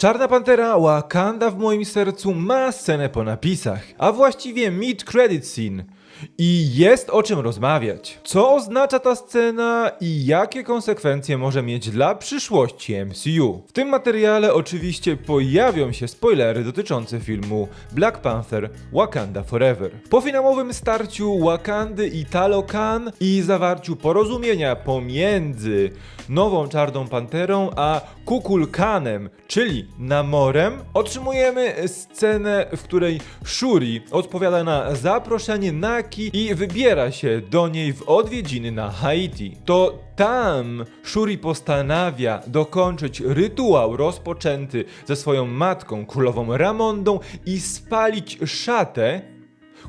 Czarna Pantera Wakanda w moim sercu ma scenę po napisach, a właściwie mid credit scene. I jest o czym rozmawiać. Co oznacza ta scena i jakie konsekwencje może mieć dla przyszłości MCU? W tym materiale oczywiście pojawią się spoilery dotyczące filmu Black Panther Wakanda Forever. Po finałowym starciu Wakandy i Talokan i zawarciu porozumienia pomiędzy nową Czarną Panterą a Kukulkanem, czyli Namorem, otrzymujemy scenę, w której Shuri odpowiada na zaproszenie I wybiera się do niej w odwiedziny na Haiti. To tam Shuri postanawia dokończyć rytuał rozpoczęty ze swoją matką, królową Ramondą i spalić szatę,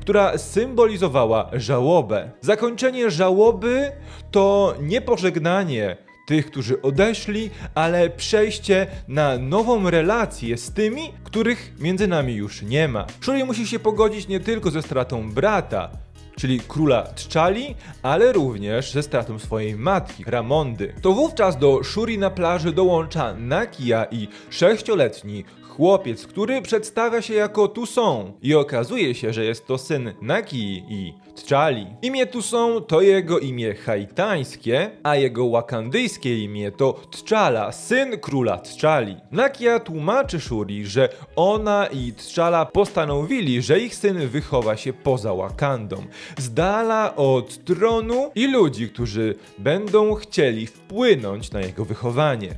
która symbolizowała żałobę. Zakończenie żałoby to nie pożegnanie tych, którzy odeszli, ale przejście na nową relację z tymi, których między nami już nie ma. Shuri musi się pogodzić nie tylko ze stratą brata, czyli króla T'Challi, ale również ze stratą swojej matki, Ramondy. To wówczas do Shuri na plaży dołącza Nakia i sześcioletni chłopiec, który przedstawia się jako Toussaint i okazuje się, że jest to syn Nakii i T'Challi. Imię Toussaint to jego imię haitańskie, a jego wakandyjskie imię to T'Challa, syn króla T'Challi. Nakia tłumaczy Shuri, że ona i T'Challa postanowili, że ich syn wychowa się poza Wakandą, z dala od tronu i ludzi, którzy będą chcieli wpłynąć na jego wychowanie.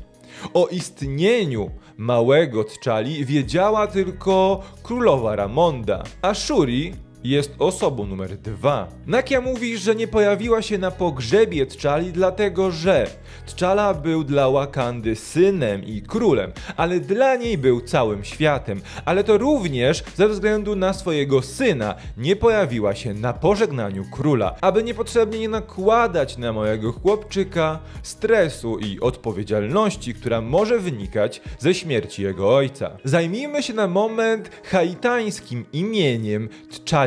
O istnieniu małego T'Challi wiedziała tylko królowa Ramonda, a Shuri jest osobą numer dwa. Nakia mówi, że nie pojawiła się na pogrzebie T'Challi dlatego, że T'Challa był dla Wakandy synem i królem, ale dla niej był całym światem. Ale to również ze względu na swojego syna nie pojawiła się na pożegnaniu króla, aby niepotrzebnie nie nakładać na mojego chłopczyka stresu i odpowiedzialności, która może wynikać ze śmierci jego ojca. Zajmijmy się na moment haitańskim imieniem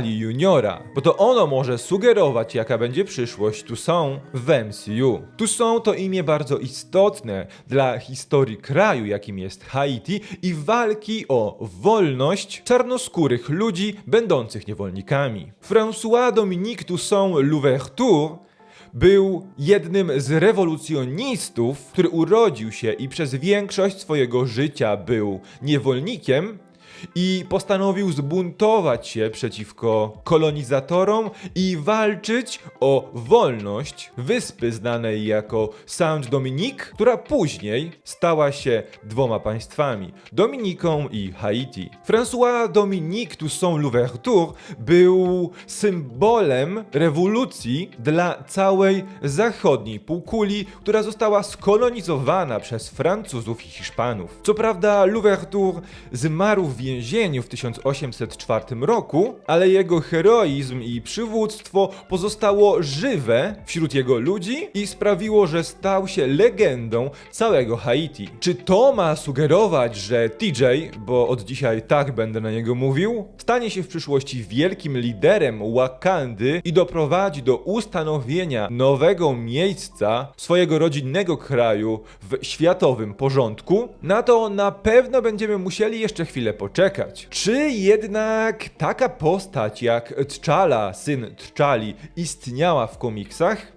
Juniora, bo to ono może sugerować, jaka będzie przyszłość Toussaint w MCU. Toussaint to imię bardzo istotne dla historii kraju, jakim jest Haiti i walki o wolność czarnoskórych ludzi będących niewolnikami. François Dominique Toussaint Louverture był jednym z rewolucjonistów, który urodził się i przez większość swojego życia był niewolnikiem i postanowił zbuntować się przeciwko kolonizatorom i walczyć o wolność wyspy znanej jako Saint-Dominique, która później stała się dwoma państwami Dominiką i Haiti. François Dominique Toussaint Louverture był symbolem rewolucji dla całej zachodniej półkuli, która została skolonizowana przez Francuzów i Hiszpanów. Co prawda Louverture zmarł w więzieniu w 1804 roku, ale jego heroizm i przywództwo pozostało żywe wśród jego ludzi i sprawiło, że stał się legendą całego Haiti. Czy to ma sugerować, że TJ, bo od dzisiaj tak będę na niego mówił, stanie się w przyszłości wielkim liderem Wakandy i doprowadzi do ustanowienia nowego miejsca swojego rodzinnego kraju w światowym porządku? Na to na pewno będziemy musieli jeszcze chwilę poczekać. Czy jednak taka postać jak T'Challa, syn T'Challi, istniała w komiksach?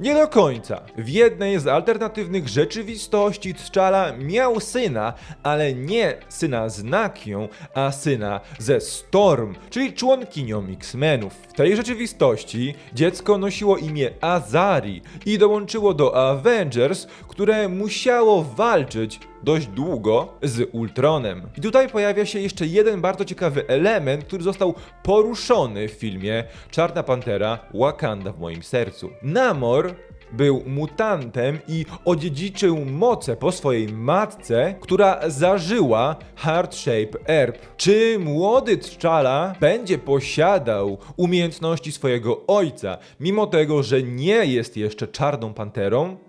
Nie do końca. W jednej z alternatywnych rzeczywistości T'Challa miał syna, ale nie syna z Nakią, a syna ze Storm, czyli członkinią X-Menów. W tej rzeczywistości dziecko nosiło imię Azari i dołączyło do Avengers, które musiało walczyć dość długo z Ultronem. I tutaj pojawia się jeszcze jeden bardzo ciekawy element, który został poruszony w filmie Czarna Pantera Wakanda w moim sercu. Namor był mutantem i odziedziczył moce po swojej matce, która zażyła Heart Shape Herb. Czy młody T'Challa będzie posiadał umiejętności swojego ojca, mimo tego, że nie jest jeszcze czarną panterą?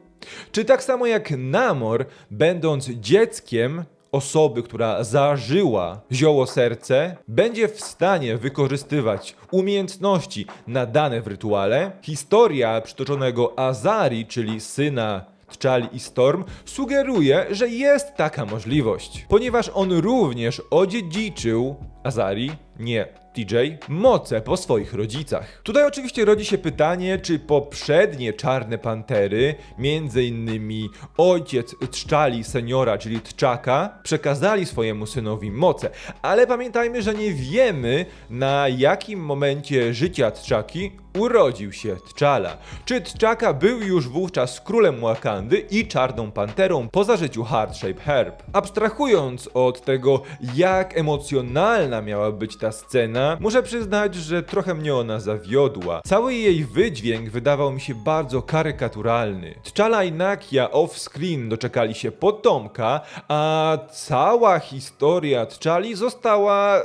Czy tak samo jak Namor, będąc dzieckiem osoby, która zażyła zioło serce, będzie w stanie wykorzystywać umiejętności nadane w rytuale? Historia przytoczonego Azari, czyli syna T'Challi i Storm sugeruje, że jest taka możliwość, ponieważ on również odziedziczył Azari, nie TJ, moce po swoich rodzicach. Tutaj oczywiście rodzi się pytanie, czy poprzednie Czarne Pantery, między innymi ojciec T'Challi seniora, czyli T'Chaka, przekazali swojemu synowi moce, ale pamiętajmy, że nie wiemy na jakim momencie życia T'Chaki urodził się T'Challa. Czy T'Chaka był już wówczas królem Wakandy i czarną panterą po zażyciu Heartshape Herb? Abstrahując od tego, jak emocjonalna miała być ta scena, muszę przyznać, że trochę mnie ona zawiodła. Cały jej wydźwięk wydawał mi się bardzo karykaturalny. T'Challa i Nakia off-screen doczekali się potomka, a cała historia T'Challi została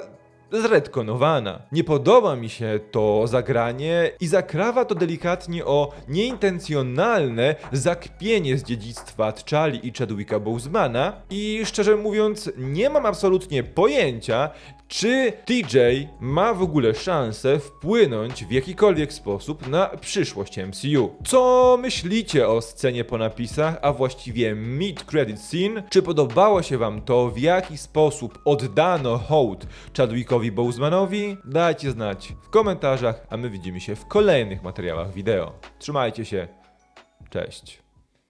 zredkonowana. Nie podoba mi się to zagranie i zakrawa to delikatnie o nieintencjonalne zakpienie z dziedzictwa T'Challi i Chadwicka Bosemana i szczerze mówiąc nie mam absolutnie pojęcia, czy TJ ma w ogóle szansę wpłynąć w jakikolwiek sposób na przyszłość MCU? Co myślicie o scenie po napisach, a właściwie mid credit scene? Czy podobało się wam to, w jaki sposób oddano hołd Chadwickowi Bosemanowi? Dajcie znać w komentarzach, a my widzimy się w kolejnych materiałach wideo. Trzymajcie się, cześć.